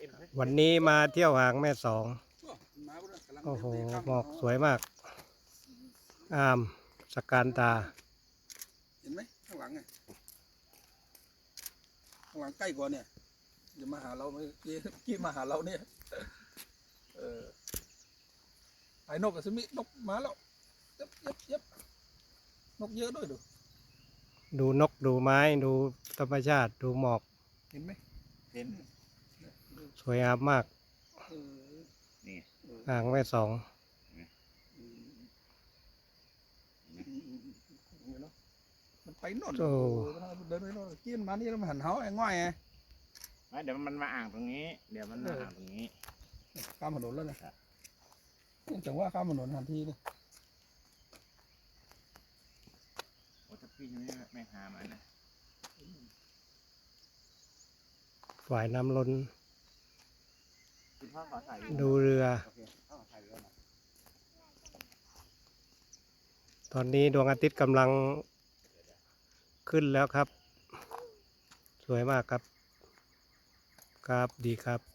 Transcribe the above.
เอ็นไหมวันนี้มาเที่ยวหางแม่สองมาบ่ได้กำลังโอ้โหเดินไปข้ามหมอกสวยมากงามสกการตา เห็นไหมข้างหลังไงข้างหลังใกล้กว่าเนี่ยอย่ามาหาเราเมื่อกี้เมื่อกี้มาหาเราเนี่ย เออไอ้นกกับสมินกมาแล้วเย็บเย็บเย็บนกเยอะด้วยดู ดูนกดูไม้ดูธรรมชาติดูหมอก เห็นไหมเห็น สวยงามมากเออนี่เออหางแม่สองอืมอืมอืมอืมอืมเนาะมันไปโน่นโอ้เดินไปโน่นกินมานี่แล้วมันหันเท้าไอ้ง่อยไงไม่เดี๋ยวมันมาอ่างตรงนี้ เดี๋ยวมันมาอ่างตรงนี้ข้ามถนนแล้วนะครับนี่จังว่าข้ามถนนทันทีนี่โอ้ถ้าพี่ไม่ไม่หามันนะฝ่ายน้ำล้นคุณ พ่อขอถ่ายดูเรือ โอเคพ่อขอถ่ายเรือหน่อยตอนนี้ดวงอาทิตย์กำลังขึ้นแล้วครับ สวยมากครับ ครับดีครับ